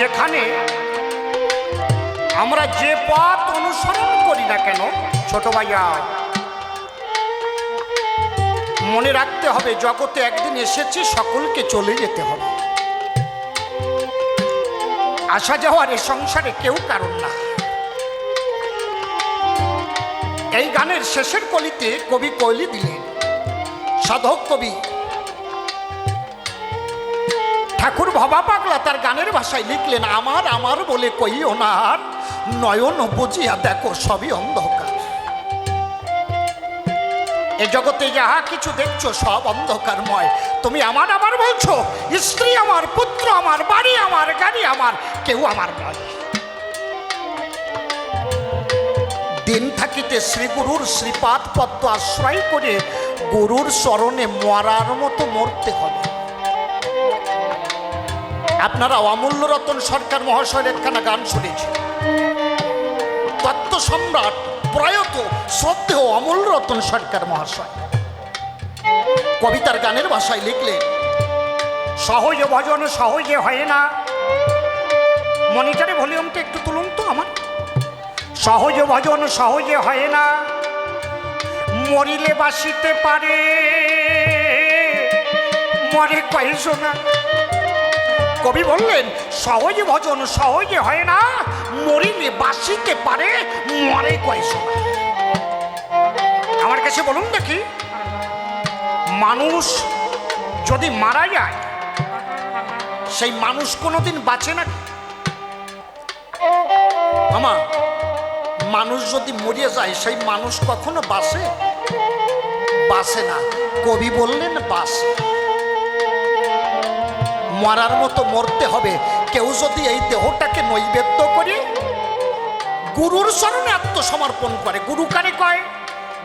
যেখানে আমরা যে পথ অনুসরণ করি না কেন, ছোট ভাইয়া, মনে রাখতে হবে, জগতে একদিন এসেছে, সকলকে চলে যেতে হবে। আসা যাওয়ার এ সংসারে কেউ কারণ না। এই গানের শেষের কলিতে কবি কলি দিলেন, সাধক কবি ঠাকুর ভবা পাগলা তার গানের ভাষায় লিখলেন, আমার আমার বলে কইও না আর নয়ন বুঝিয়া দেখো সবই অন্ধকার। এ জগতে যাহা কিছু দেখছ সব অন্ধকারময়। তুমি আমার আমার বলছো, স্ত্রী আমার, পুত্র আমার, বাড়ি আমার, গাড়ি আমার, কেউ আমার নয়। দিন থাকিতে শ্রীগুরুর শ্রীপাদ পদ্ম আশ্রয় করে গুরুর চরণে মরার মতো মরতে হবে। আপনারা অমূল্য রতন সরকার মহাশয়ের একখানা গান শুনেছেন তত্ত্ব সম্রাট প্রয়ত শ্রদ্ধেয় অমূল্য রতন সরকার মহাশয়। কবিতার গানের ভাষায় লিখলেন, সহজে ভজন সহজে হয় না। মনিটারে ভলিউমটা একটু তুলুন তো আমার। সহজ ভজন সহজে হয় না। মরিলে বাসিতে পারে। মরে কয়েছো না কবি বললেন, সহজ ভজন সহজে হয় না, মরিলে বাসিতে পারে, মরে না আমার কাছে বলুন দেখি, মানুষ যদি মারা যায়, সেই মানুষ কোনোদিন বাঁচে না? আমা, মানুষ যদি মরিয়ে যায়, সেই মানুষ কখনো বাসে বাসে না। কবি বললেন বাসে মরার মতো মরতে হবে। কেউ যদি এই দেহটাকে নৈবেদ্য করে, গুরুর স্মরণে আত্মসমর্পণ করে। গুরু কারে কয়?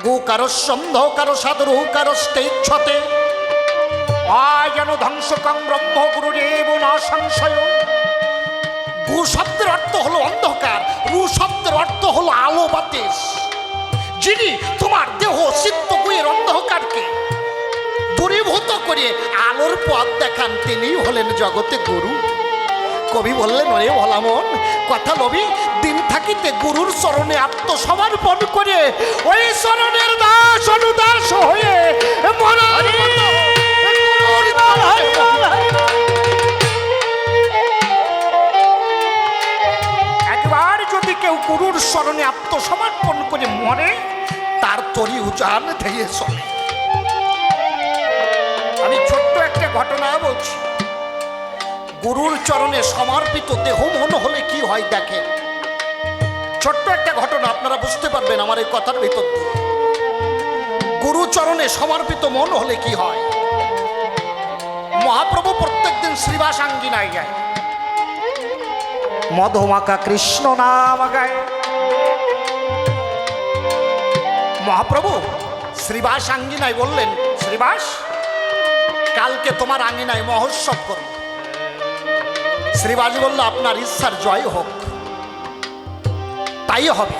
গু কারও সন্ধ কারও সাধুর কারও আয় যেন ধ্বংসকং ব্রহ্ম গুরুরেব না সংশয়। গু শব্দের অর্থ হলো অন্ধকার, রু শব্দের অর্থ হলো আলো বাতেশ যিনি তোমার দেহ চিত্ত গুয়ের অন্ধকারকে করে আলোর পথ দেখান তিনি হলেন জগতে গুরু কবি বললেন ওরে ভলামন কথা লবি দিন থাকিতে গুরুর চরণে আত্মসমর্পণ করে ওই চরণের দাস অনুদাস হয়ে একবার যদি কেউ গুরুর স্মরণে আত্মসমর্পণ করে মরে তার তরি উজান ধেয়ে চলে আমি ছোট্ট একটা ঘটনা বলছি। গুরুর চরণে সমর্পিত দেহ মন হলে কি হয় দেখেন। ছোট্ট একটা ঘটনা, আপনারা বুঝতে পারবেন আমার এই কথার ভিতর গুরু চরণে সমর্পিত মন হলে কি হয়? মহাপ্রভু প্রত্যেকদিন শ্রীবাস আঙ্গিনায় যায়। মধুমাকা কৃষ্ণ নাম গায়। মহাপ্রভু শ্রীবাস আঙ্গিনায় বললেন, শ্রীবাস কালকে তোমার আঙিনায় মহোৎসব করব। শ্রীবাস বলল, আপনার ইচ্ছার জয় হোক। তাই হবে।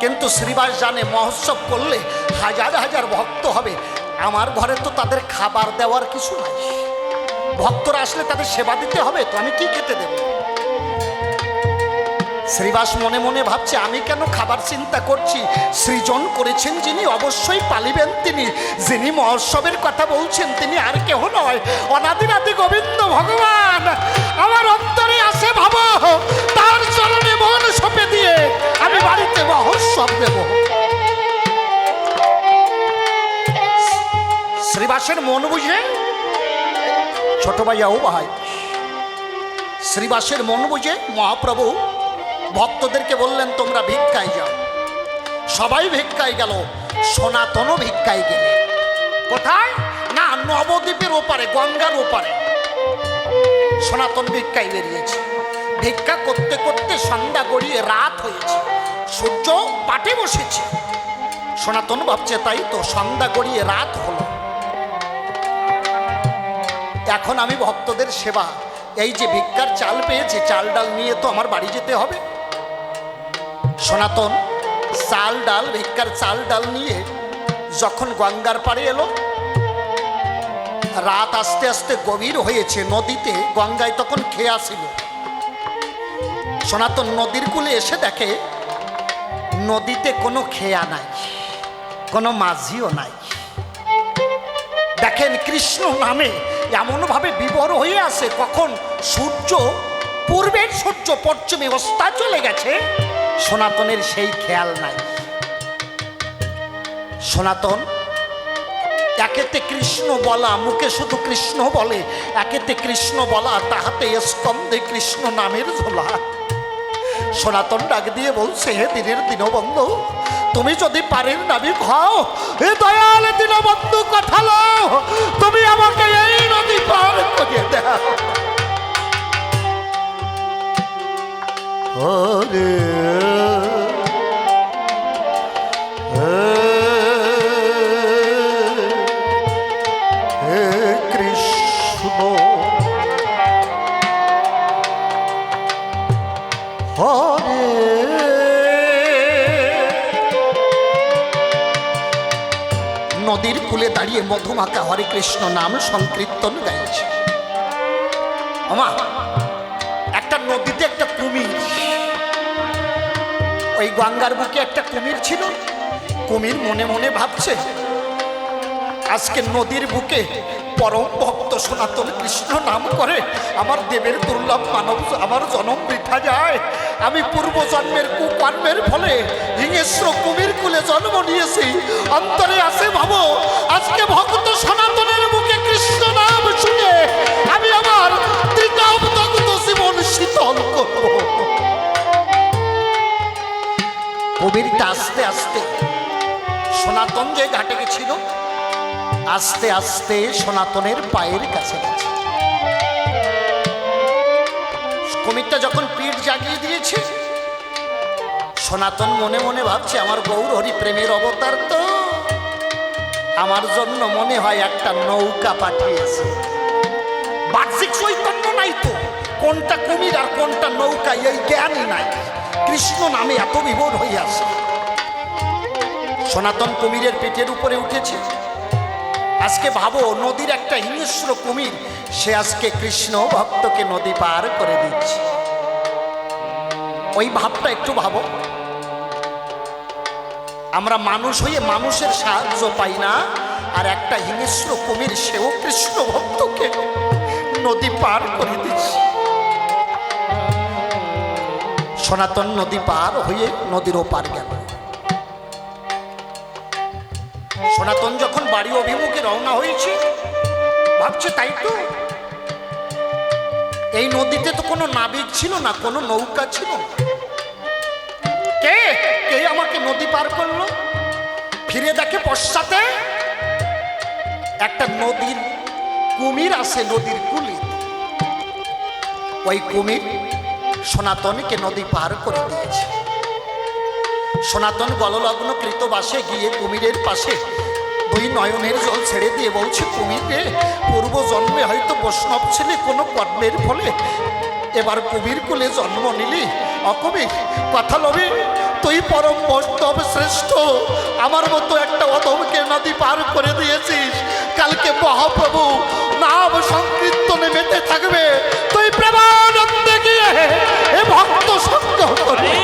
কিন্তু শ্রীবাস জানে, মহোৎসব করলে হাজার হাজার ভক্ত হবে। আমার ঘরে তো তাদের খাবার দেওয়ার কিছু নাই। ভক্তরা আসলে তাদের সেবা দিতে হবে, তো আমি কি খেতে দেবো? শ্রীবাস মনে মনে ভাবছে, আমি কেন খাবার চিন্তা করছি? সৃজন করেছেন যিনি, অবশ্যই পালিবেন তিনি। যিনি মহোৎসবের কথা বলছেন, তিনি আর কেহ নয়। অনাদিনাদি গোবিন্দ ভগবান, আমার অন্তরে আসে ভাব। তার চরণে মন সপে দিয়ে আমি বাড়িতে মহোৎসব দেব। শ্রীবাসের মন বুঝে? ছোট ভাইয়াও ভাই। শ্রীবাসের মন বুঝে? মহাপ্রভু ভক্তদেরকে বললেন, তোমরা ভিক্ষায় যাও। সবাই ভিক্ষায় গেল, সনাতনও ভিক্ষায় গেলে। কোথায়? না, নবদ্বীপের ওপারে, গঙ্গার ওপারে। সনাতন ভিক্ষায় বেরিয়েছে। ভিক্ষা করতে করতে সন্ধ্যা গড়িয়ে রাত হয়েছে। সূর্য পাটে বসেছে। সনাতন ভাবছে, তাই তো, সন্ধ্যা গড়িয়ে রাত হলো। এখন আমি ভক্তদের সেবা। এই যে ভিক্ষার চাল পেয়েছে, চাল ডাল নিয়ে তো আমার বাড়ি যেতে হবে। সনাতন চাল ডাল, ভিক্ষার চাল ডাল নিয়ে যখন গঙ্গার পাড়ে এলো, রাত আস্তে আস্তে গভীর হয়েছে, নদীতে গঙ্গায় তখন খেয়া ছিল। সনাতন নদীর কূলে এসে দেখে, নদীতে কোনো খেয়া নাই, কোনো মাঝিও নাই। দেখেন কৃষ্ণ নামে এমনভাবে বিবর হয়ে আছে, কখন সূর্য পূর্বের সূর্য পশ্চিমে অস্তা চলে গেছে, সনাতনের সেই খেয়াল নাই। সনাতন, একেতে কৃষ্ণ বলা, মুখে শুধু কৃষ্ণ বলে, একেতে কৃষ্ণ বলা, তাহাতে স্কন্ধে কৃষ্ণ নামের ঝোলা। সনাতন ডাক দিয়ে বলছে, হে দিনের দীনবন্ধু, তুমি যদি পারেন নাবি খাও হে দয়াল দীনবন্ধু, কথা লও, তুমি আমাকে কৃষ্ণ নাম সংকীর্তন গাইছে। আমা একটা নদীতে একটা কুমির। ওই গঙ্গার বুকে একটা কুমির ছিল। কুমির মনে মনে ভাবছে, আজকে নদীর বুকে পরম ভক্ত সনাতন কৃষ্ণ নাম করে আমার দেবের দুর্লভ মানব, আমার জনম বৃথা যায়। আমি পূর্ব জন্মের কুকর্মের ফলে হিংস্র কুমির কুলে জন্ম নিয়েছি। অন্তরে আছে ভাবো, আজকে ভক্ত কবিরটা আস্তে আস্তে সনাতন যে ঘাটে গেছিল, আস্তে আস্তে সনাতনের পায়ের কাছে গেছে। কুমিরটা যখন পিঠ জাগিয়ে দিয়েছে, সনাতন মনে মনে ভাবছে, আমার গৌর হরি প্রেমের অবতার তো। আমার জন্য মনে হয় একটা নৌকা পাঠিয়েছে। বাহ্যিক চৈতন্য নাই তো। কোনটা কুমির আর কোনটা নৌকা, এই জ্ঞানই নাই। কৃষ্ণ নামে এত বিভোর আসে। সনাতন কুমিরের পিঠের উপরে উঠেছে। আজকে ভাবো, নদীর একটা হিংস্র কুমির, সে আজকে কৃষ্ণ ভক্তকে নদী পার করে দিচ্ছে। ওই ভাবটা একটু ভাবো। আমরা মানুষ হয়ে মানুষের সাহায্য পাই না, আর একটা হিংস্র কুমির, সেও কৃষ্ণ ভক্তকে নদী পার করে দিচ্ছে। সনাতন নদী পার হয়ে নদীর ওপার গেল। সনাতন যখন বাড়ি অভিমুখে রওনা হয়েছে, ভাবছে তাই তো। এই নদীতে তো কোনো নাবিক ছিল না, কোনো নৌকা ছিল কে? কে আমাকে নদী পার করল? ফিরে দেখে পশ্চাতে একটা নদীর কুমির আছে, নদীর কুলি। ওই কুমির সনাতনকে নদী পার করে দিয়েছে। সনাতন গললগ্ন কৃতবাসে গিয়ে কুমিরের পাশে দুই নয়নের জল ছেড়ে দিয়ে বলছে, কুমির পূর্ব জন্মে হয়তো বৈষ্ণব ছেলে কোনো কর্মের ফলে এবার কুমির কুলে জন্ম নিলি। অকবির কথা লবি, তুই পরম বৈষ্ণব শ্রেষ্ঠ। আমার মতো একটা অধমকে নদী পার করে দিয়েছিস। কালকে মহাপ্রভু নাম সংকীর্তনে মেতে থাকবে। তুই প্রেমানন্দে গিয়ে এ ভক্ত সঙ্গ করবি।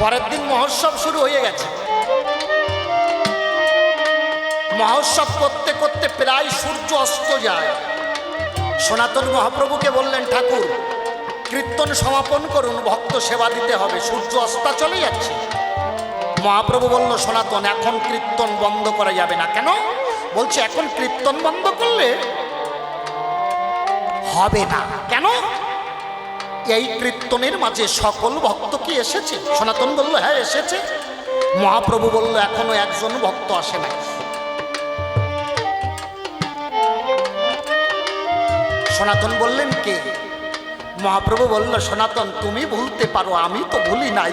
পরের দিন মহোৎসব শুরু হয়ে গেছে। মহোৎসব করতে করতে প্রায় সূর্য অস্ত যায়। সনাতন মহাপ্রভুকে বললেন, ঠাকুর, কীর্তন সমাপন করুন, ভক্ত সেবা দিতে হবে, সূর্য অস্তা চলে যাচ্ছে মহাপ্রভু বলল, সনাতন, এখন কীর্তন বন্ধ করা যাবে না। কেন? বলছে, এখন কীর্তন বন্ধ করলে হবে না। কেন? এই কীর্তনের মাঝে সকল ভক্ত কি এসেছে? সনাতন বলল হ্যাঁ এসেছে। মহাপ্রভু বলল, এখনও একজন ভক্ত আসে নাই। সনাতন বললেন কে? মহাপ্রভু বলল, সনাতন, তুমি ভুলতে পারো, আমি তো ভুলি নাই।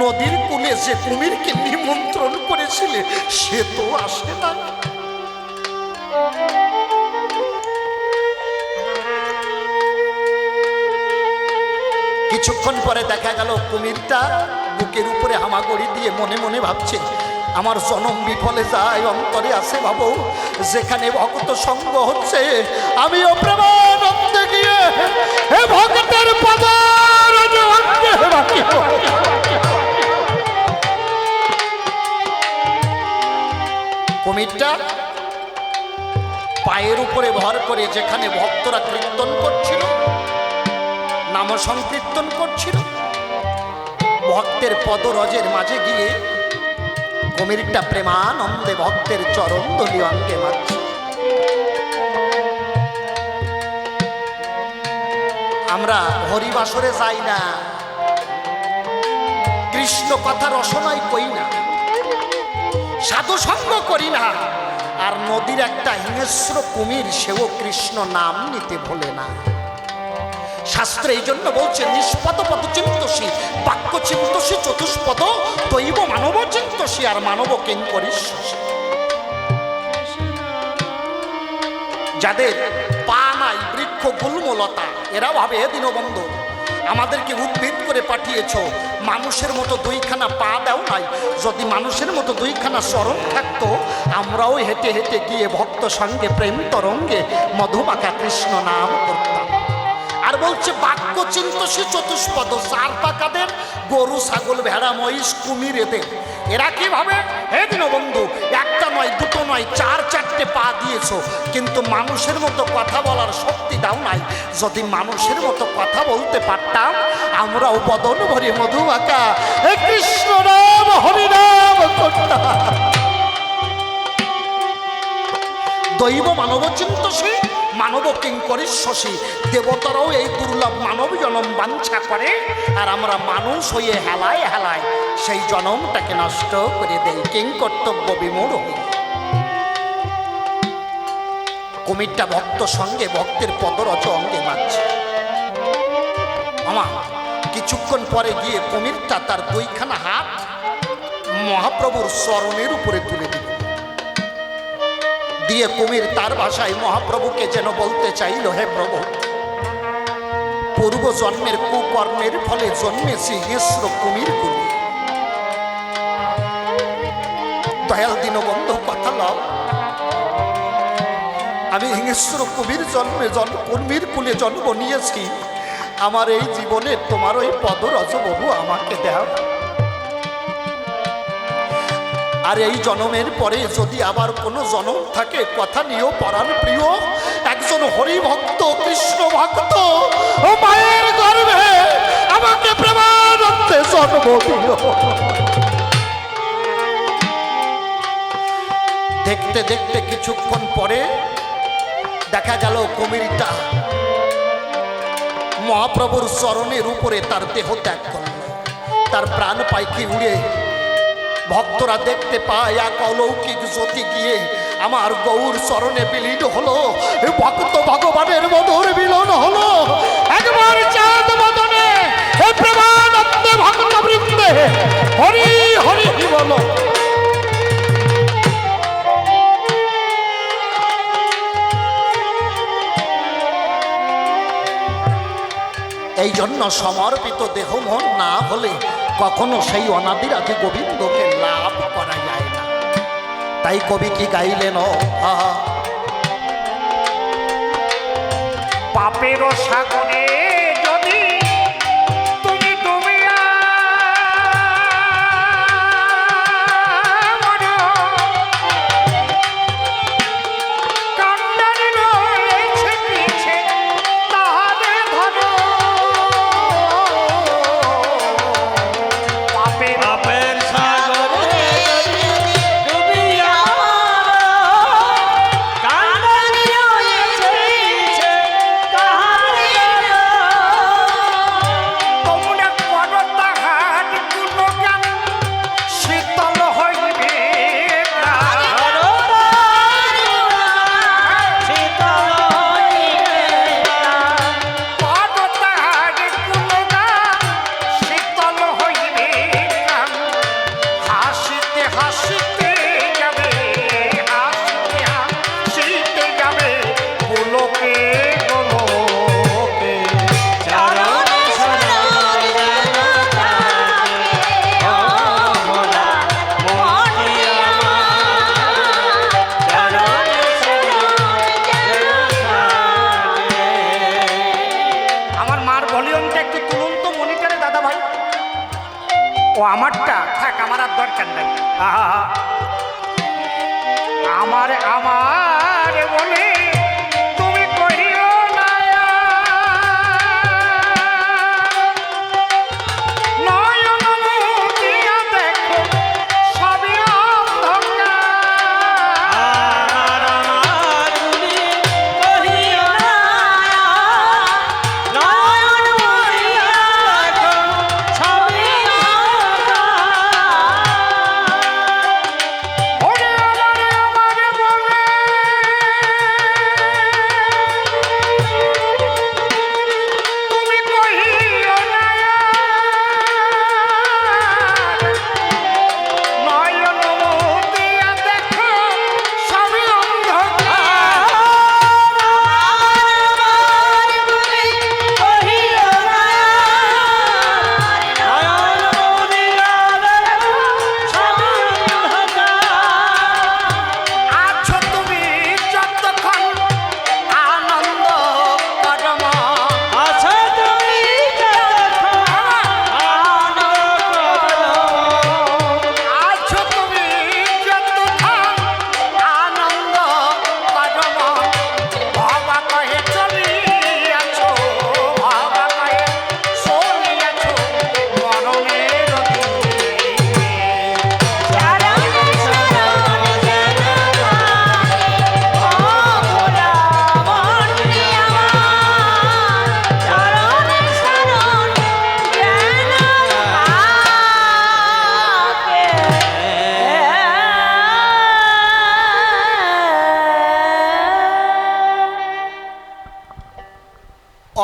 নদীর কূলে যে কুমিরকে নিমন্ত্রণ করেছিলে, সে তো আসে না। কিছুক্ষণ পরে দেখা গেল, কুমিরটা বুকের উপরে হামাগড়ি দিয়ে মনে মনে ভাবছে, আমার জনম বিফলে যায়, অন্তরে আছে বাবু যেখানে ভক্ত সঙ্গ হচ্ছে, আমিও প্রেমানন্দে গিয়ে হে কুমিরটা পায়ের উপরে ভর করে যেখানে ভক্তরা কীর্তন করছিল নাম সংকীর্তন করছিল, ভক্তের পদরজের মাঝে গিয়ে কুমিরটা প্রেমানন্দে ভক্তের চরণ দলি অঙ্গে মারছে আমরা হরিবাসরে যাই না। কৃষ্ণ কথা রসনাই কই না। সাধু সঙ্গ করি না। আর নদীর একটা হিংস্র কুমির, সেও কৃষ্ণ নাম নিতে ভোলে না। শাস্ত্রে এই জন্য বলছে, নিষ্পদ পদ চিন্তসী, বাক্য চিন্তসী, চতুষ্পদ দৈব মানব চিন্তসী, আর মানব কিঙ্করিস যাদের পা নাই বৃক্ষ গুল্মলতা এরা ভাবে দীনবন্ধু, আমাদেরকে উদ্ভিদ করে পাঠিয়েছ। মানুষের মতো দুইখানা পা দাও নাই। যদি মানুষের মতো দুইখানা চরণ থাকতো, আমরাও হেঁটে হেঁটে গিয়ে ভক্ত সঙ্গে, প্রেম তরঙ্গে, মধুমাখা কৃষ্ণ নাম করতাম। আর বলছে, বাক্য চিন্ত সে চতুষ্পদ, চার পাকাদের গরু, ছাগল, ভেড়া, মহিষ, কুমির এদের। এরা কীভাবে? হে দীনবন্ধু, একটা নয়, দুটো নয়, চার, চারটে পা দিয়েছ। কিন্তু মানুষের মতো কথা বলার শক্তি দাও নাই। যদি মানুষের মতো কথা বলতে পারতাম, আমরাও বদন ভরি মধু আঁকা হে কৃষ্ণ নাম হরিনাম করতাম দৈব মানব চিন্তসী মানব কিঙ্করী শশী দেবতারাও এই দুর্লভ মানব জনম বাঞ্ছা করে, আর আমরা মানুষ হয়ে হেলায় হেলায় সেই জনমটাকে নষ্ট করে দেয় কিং কর্তব্য বিমূঢ়। কুমিরটা ভক্ত সঙ্গে ভক্তের পদরচ অঙ্গে মারছে। আমা কিছুক্ষণ পরে গিয়ে কুমিরটা তার দুইখানা হাত মহাপ্রভুর স্মরণের উপরে তুলে দিল। দিয়ে কুমির তার ভাষায় মহাপ্রভুকে যেন বলতে চাইল, হে প্রভু, পূর্ব জন্মের কুকর্মের ফলে জন্মেছি হিংস্র কুমির কুমির দয়াল দীনবন্ধ, কথা লাও। আমি হিংস্র কুমির জন্মে জন্ম কুর্মীর কুলে জন্ম নিয়েছি। আমার এই জীবনে তোমার ওই পদরজ বহু আমাকে দেও আর এই জনমের পরে যদি আবার কোনো জনম থাকে, কথা নিয়েও পরাণ প্রিয়। একজন হরিভক্ত, কৃষ্ণ ভক্ত, ও মায়ের গর্ভে আমাকে প্রেমানন্দে জন্ম দেখতে দেখতে কিছুক্ষণ পরে দেখা গেল কুমিরটা। মহাপ্রভুর চরণের উপরে তার দেহ ত্যাগ করল। তার প্রাণ পাইকি উড়ে ভক্তরা দেখতে পায় এক অলৌকিক জ্যোতি গিয়ে আমার গৌর চরণে বিলীন হলো। ভক্ত ভগবানের মধুর মিলন হলো। একবার চাঁদ মদনে প্রেমানন্দে ভক্ত বৃন্দে হরি হরি বলো এই জন্য সমর্পিত দেহ মন না হলে কখনো সেই অনাদিরাকে গোবিন্দকে লাভ করা যায় না। তাই কবি কি গাইলেন? পাপের সাগরে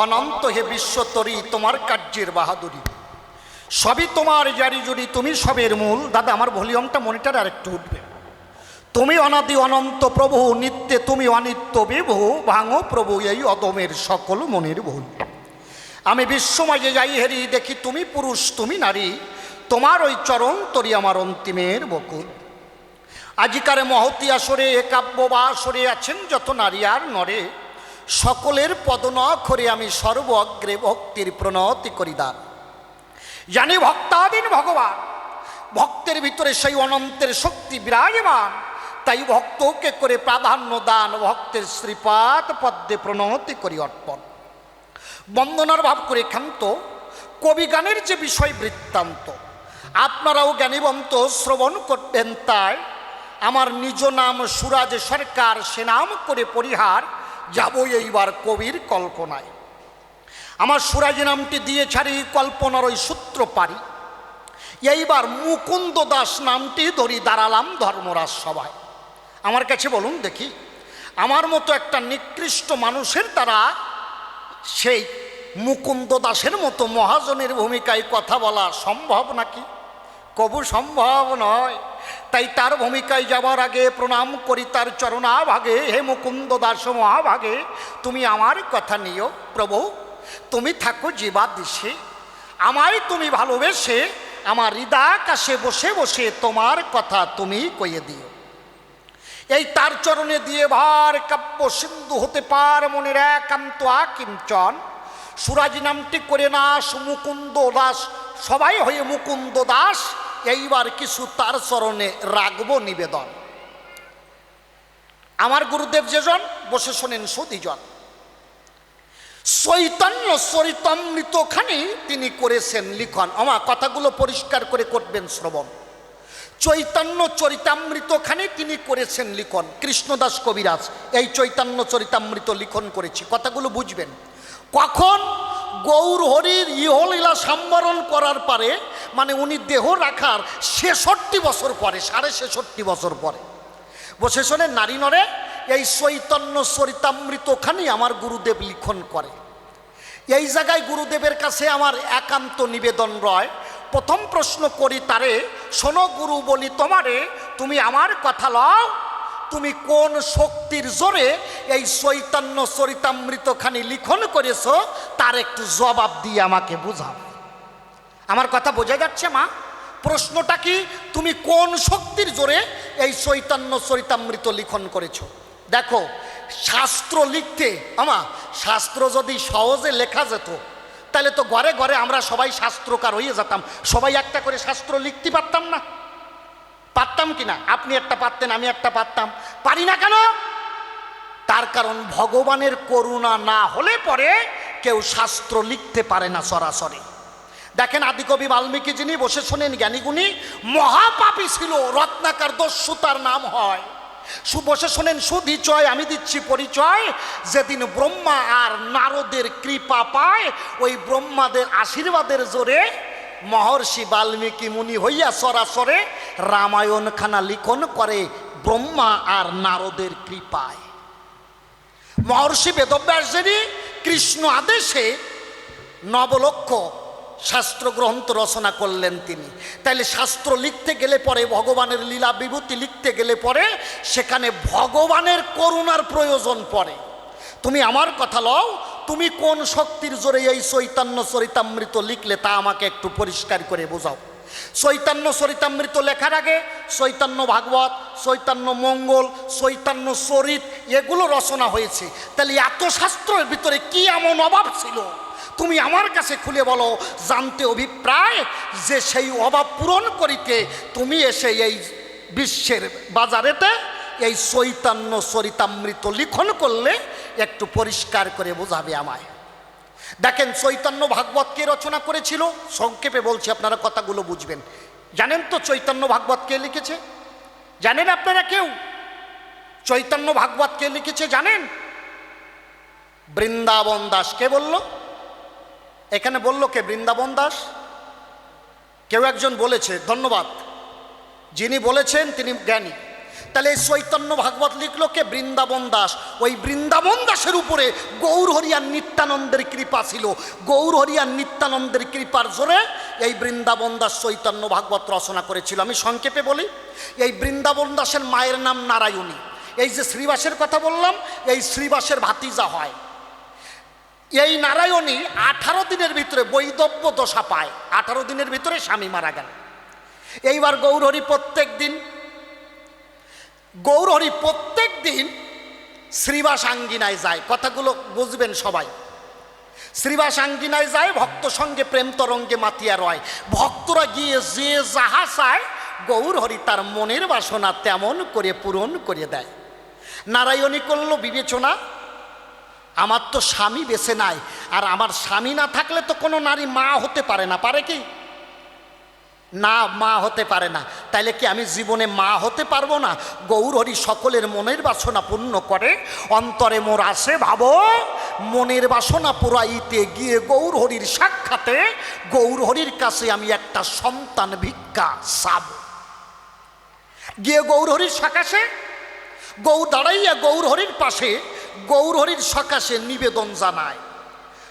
অনন্ত হে বিশ্বতরী তোমার কার্যের বাহাদুরি। সবই তোমার জারি জুড়ি তুমি সবের মূল। দাদা, আমার ভলিউমটা মনিটার আর একটু উঠবে। তুমি অনাদি অনন্ত প্রভু, নিত্যে তুমি অনিত্য বিভু, ভাঙো প্রভু এই অদমের সকল মনের ভুল। আমি বিশ্বমাজে যাই হেরি, দেখি তুমি পুরুষ, তুমি নারী। তোমার ওই চরণ তরি আমার অন্তিমের বকুল। আজিকার মহতি আসরে কাব্য বা আসরে আছেন যত নারী আর নরে। সকলের পদনখরে আমি সর্ব অগ্রে ভক্তির প্রণতি করি দান জানি ভক্তাধীন ভগবান, ভক্তের ভিতরে সেই অনন্তের শক্তি বিরাজমান, তাই ভক্তকে করে প্রাধান্য দান ভক্তের শ্রীপাদ পদ্মে প্রণতি করি অর্পণ। বন্দনার ভাব করে ক্ষান্ত, কবি গানের যে বিষয় বৃত্তান্ত, আপনারাও জ্ঞানীবন্ত শ্রবণ করবেন তাই, আমার নিজ নাম সুরাজ সরকার সে নাম করে পরিহার যাব এইবার কবির কল্পনায়। আমার সুরাজ নামটি দিয়ে ছাড়ি কল্পনার ওই সূত্র পারি এইবার মুকুন্দ দাস নামটি ধরি দাঁড়ালাম ধর্মরাজ সভায়। আমার কাছে বলুন দেখি, আমার মতো একটা নিকৃষ্ট মানুষের দ্বারা সেই মুকুন্দ দাসের মতো মহাজনের ভূমিকায় কথা বলা সম্ভব নাকি? কবু সম্ভব নয়। তাই তার ভূমিকায় যাবার আগে প্রণাম করি তার চরণাভাগে, হে মুকুন্দ দাস মহাভাগে, তুমি আমার কথা নিও প্রভু। তুমি থাকো জীবা দিশে, আমায় তুমি ভালোবেসে, আমার হৃদাকাশে বসে বসে তোমার কথা তুমি কইয়ে দিও। এই তার চরণে দিয়ে ভার কাব্য সিন্ধু হতে পার মনের একান্ত আকিঞ্চন। সুরাজ নামটি করে নাস মুকুন্দ দাস, সবাই হয়ে মুকুন্দ দাস এইবার কিছু তার চরণে রাগব নিবেদন। আমার গুরুদেব যেজন, বসে শোনেন সতীজন। চৈতন্য চরিতামৃতখানি তিনি করেছেন লিখন। আমার কথাগুলো পরিষ্কার করে করবেন শ্রবণ। চৈতন্য চরিতামৃতখানি তিনি করেছেন লিখন। কৃষ্ণদাস কবিরাজ, এই চৈতন্য চরিতামৃত লিখন করেছি। কথাগুলো বুঝবেন। কখন গৌর হরির ইহলীলা সম্বরণ করার পরে মানে উনি দেহ রাখার ছেষট্টি বছর পরে, সাড়ে ছেষট্টি বছর পরে। বসে শোনে, নারী নরে, এই চৈতন্য চরিতামৃতখানি আমার গুরুদেব লিখন করে। এই জায়গায় গুরুদেবের কাছে আমার একান্ত নিবেদন রয়। প্রথম প্রশ্ন করি তারে, শোনো গুরু বলি তোমারে, তুমি আমার কথা লও তুমি কোন শক্তির জোরে এই চৈতন্য চরিতামৃতখানি লিখন করেছ, তার একটু জবাব দিয়ে আমাকে বুঝাও। আমার কথা বোঝা যাচ্ছে, মা? প্রশ্নটা কি? তুমি কোন শক্তির জোরে এই চৈতন্য চরিতামৃত লিখন করেছ? দেখো, শাস্ত্র লিখতে, আমা, শাস্ত্র যদি সহজে লেখা যেত, তাহলে তো ঘরে ঘরে আমরা সবাই শাস্ত্রকার হয়ে যেতাম। সবাই একটা করে শাস্ত্র লিখতে পারতাম না। পারতাম কি না আপনি একটা পারতেন, আমি একটা পারতাম। পারি না কেন? তার কারণ ভগবানের করুণা না হলে পরে কেউ শাস্ত্র লিখতে পারে না সরাসরি। দেখেন আদিকবি বাল্মীকি যিনি, বসে শোনেন জ্ঞানীগুণী মহাপাপী ছিল, রত্নাকার দস্যু তার নাম হয়। সু, বসে শোনেন, সুধিচয়, আমি দিচ্ছি পরিচয়, যেদিন ব্রহ্মা আর নারদের কৃপা পায়, ওই ব্রহ্মাদের আশীর্বাদের জোরে মহর্ষি বাল্মীকি মুনি হইয়া সরাসরে রামায়ণ খানা লিখন করে ব্রহ্মা আর নারদের কৃপায়। মহর্ষি বেদব্যাসেরই কৃষ্ণ আদেশে নবলক্ষ শাস্ত্র গ্রন্থ রচনা করলেন তিনি। তাইলে শাস্ত্র লিখতে গেলে পরে, ভগবানের লীলা বিভূতি লিখতে গেলে পরে সেখানে ভগবানের করুণার প্রয়োজন পড়ে। তুমি আমার কথা লও তুমি কোন শক্তির জোরে এই চৈতন্য চরিতামৃত লিখলে তা আমাকে একটু পরিষ্কার করে বোঝাও। চৈতন্য চরিতামৃত লেখার আগে চৈতন্য ভাগবত, চৈতন্য মঙ্গল, চৈতন্য চরিত এগুলো রচনা হয়েছে। তাহলে এত শাস্ত্রের ভিতরে কি এমন অভাব ছিল? তুমি আমার কাছে খুলে বলো, জানতে অভিপ্রায় যে সেই অভাব পূরণ করিতে তুমি এসে এই বিশ্বের বাজারেতে এই চৈতন্য চরিতামৃত লিখন করলে একটু পরিষ্কার করে বোঝাবে আমায়। দেখেন চৈতন্য ভাগবত কে রচনা করেছিল? সংক্ষেপে বলছি, আপনারা কথাগুলো বুঝবেন। জানেন তো চৈতন্য ভাগবত কে লিখেছে? জানেন আপনারা কেউ? চৈতন্য ভাগবত কে লিখেছে জানেন? বৃন্দাবন দাস। কে বলল? এখানে বলল কে? বৃন্দাবন দাস। কেউ একজন বলেছে, ধন্যবাদ। যিনি বলেছেন তিনি জ্ঞানী। তাহলে এই চৈতন্য ভাগবত লিখলো কে? বৃন্দাবন দাস। ওই বৃন্দাবন দাসের উপরে গৌর হরিয়ার নিত্যানন্দের কৃপা ছিল। গৌর হরিয়ার নিত্যানন্দের কৃপার জোরে এই বৃন্দাবন দাস চৈতন্য ভাগবত রচনা করেছিল। আমি সংক্ষেপে বলি, এই বৃন্দাবন দাসের মায়ের নাম নারায়ণী। এই যে শ্রীবাসের কথা বললাম, এই শ্রীবাসের ভাতিজা হয়। এই নারায়ণী আঠারো দিনের ভিতরে বৈদব্য দশা পায়। আঠারো দিনের ভিতরে স্বামী মারা গেল। এইবার গৌরহরি প্রত্যেক দিন গৌরহরি প্রত্যেক দিন শ্রীবাস আঙ্গিনায় যায়। কথাগুলো বুঝবেন সবাই। শ্রীবাস আঙ্গিনায় যায়, ভক্ত সঙ্গে প্রেম তরঙ্গে মাতিয়া রয়। ভক্তরা গিয়ে যে যাহা চায়, গৌরহরি তার মনের বাসনা তেমন করে পূরণ করে দেয়। নারায়ণী করল বিবেচনা, আমার তো স্বামী বেছে নাই, আর আমার স্বামী না থাকলে তো কোনো নারী মা হতে পারে না। পারে কি? না মা হতে পারে না। তাইলে কি আমি জীবনে মা হতে পারব না? গৌরহরি সকলের মনের বাসনা পূর্ণ করে। অন্তরে মোর আসে ভাবো, মনের বাসনা পুরাইতে গিয়ে গৌরহরির সাক্ষাতে, গৌরহরির কাছে আমি একটা সন্তান ভিক্ষা সাব গিয়ে গৌরহরির সাকাশে, গৌ দাঁড়াইয়া গৌরহরির পাশে, গৌরহরির সকাশে নিবেদন জানায়।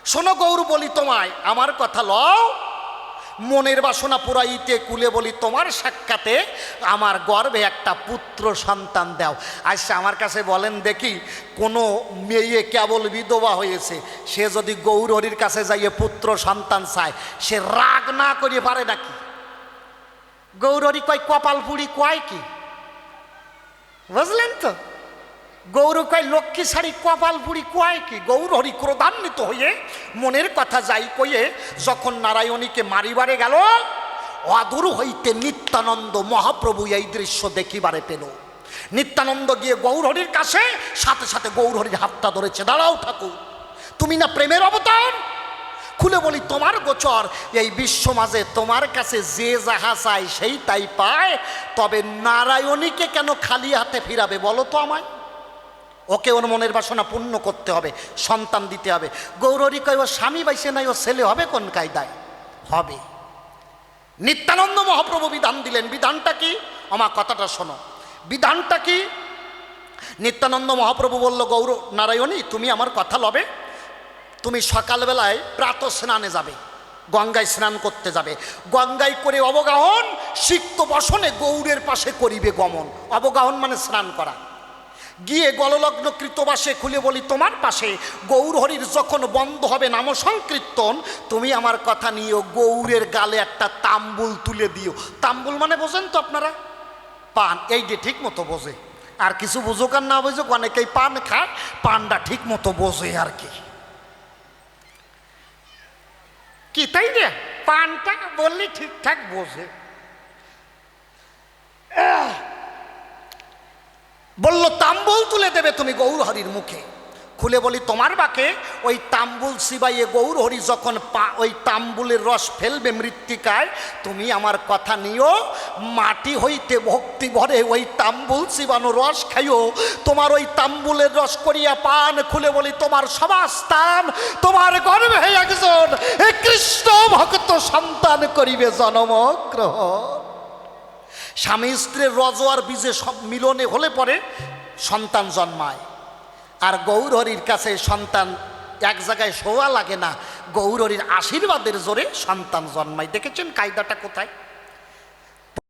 শোনো গৌর বলি তোমায়, আমার কথা লও। মনের বাসনা পুরাইতে কুলে বলি, তোমার সাক্ষাতে আমার গর্ভে একটা পুত্র সন্তান দাও। আচ্ছা আমার কাছে বলেন দেখি, কোনো মেয়ে কেবল বিধবা হয়েছে, সে যদি গৌরহরির কাছে যাইয়ে পুত্র সন্তান চায়, সে রাগ না করিয়ে পারে নাকি? গৌরহরি কয়, কপাল পুড়ি কয় কি? বুঝলেন তো? গৌর কয়, লক্ষ্মী শাড়ি কপাল বুড়ি কয় কি? গৌর হরি ক্রোধান্বিত হয়ে মনের কথা যাই কয়ে যখন নারায়ণীকে মারিবারে গেল, অদূর হইতে নিত্যানন্দ মহাপ্রভু এই দৃশ্য দেখিবারে পেল। নিত্যানন্দ গিয়ে গৌরহরির কাছে, সাথে সাথে গৌরহরির হাতটা ধরেছে, দাঁড়াও ঠাকুর, তুমি না প্রেমের অবতার? খুলে বলি তোমার গোচর, এই বিশ্ব মাঝে তোমার কাছে যে যাহা চাই সেই তাই পায়, তবে নারায়ণীকে কেন খালি হাতে ফিরাবে বলো তো আমায়? ওকে ওর মনের বাসনা পূর্ণ করতে হবে, সন্তান দিতে হবে। গৌরী কয় ও স্বামী বাইসে নাই ও ছেলে হবে কোন কায়দায়? হবে। নিত্যানন্দ মহাপ্রভু বিধান দিলেন। বিধানটা কি? আমার কথাটা শোনো। বিধানটা কি? নিত্যানন্দ মহাপ্রভু বলল, গৌর নারায়ণী, তুমি আমার কথা লবে। তুমি সকালবেলায় প্রাত স্নানে যাবে, গঙ্গায় স্নান করতে যাবে। গঙ্গায় করে অবগাহন, সিক্ত বসনে গৌরের পাশে করিবে গমন। অবগাহন মানে স্নান করা। গিয়ে গললগ্ন কৃতবাসে খুলে বলি, তোমার পাশে গৌরহরির যখন বন্ধ হবে নাম সংকীর্তন তুমি আমার কথা নিও, গৌরের গালে একটা তাম্বুল তুলে দিও। তাম্বুল মানে বোঝেন তো আপনারা? পান, এই যে ঠিক মতো বোঝে। আর কিছু বুঝুক আর না বুঝুক, অনেকেই পান খায়, পানটা ঠিক মতো বোঝে আর কি। কি তাই রে পানটা বললে ঠিকঠাক বোঝে! বলল, তাম্বুল তুলে দেবে তুমি গৌরহরির মুখে। খুলে বলি, তোমার বাকে ওই তাম্বুল সিবাইয়ে গৌরহরি যখন পা, ওই তাম্বুলের রস ফেলবে মৃত্তিকায়, তুমি আমার কথা নিও, মাটি হইতে ভক্তি ভরে ওই তাম্বুল সিবানো রস খাইও। তোমার ওই তাম্বুলের রস করিয়া পান। খুলে বলি, তোমার সমাস্থান, তোমার গর্ভে একজন কৃষ্ণ ভক্ত সন্তান করিবে জনমগ্রহণ স্বামী স্ত্রীর রজ আর বীজে সব মিলনে হলে পরে সন্তান জন্মায়। আর গৌরহরির কাছে সন্তান এক জায়গায় শোয়া লাগে না। গৌরহরির আশীর্বাদের জোরে সন্তান জন্মায়। দেখেছেন কায়দাটা কোথায়?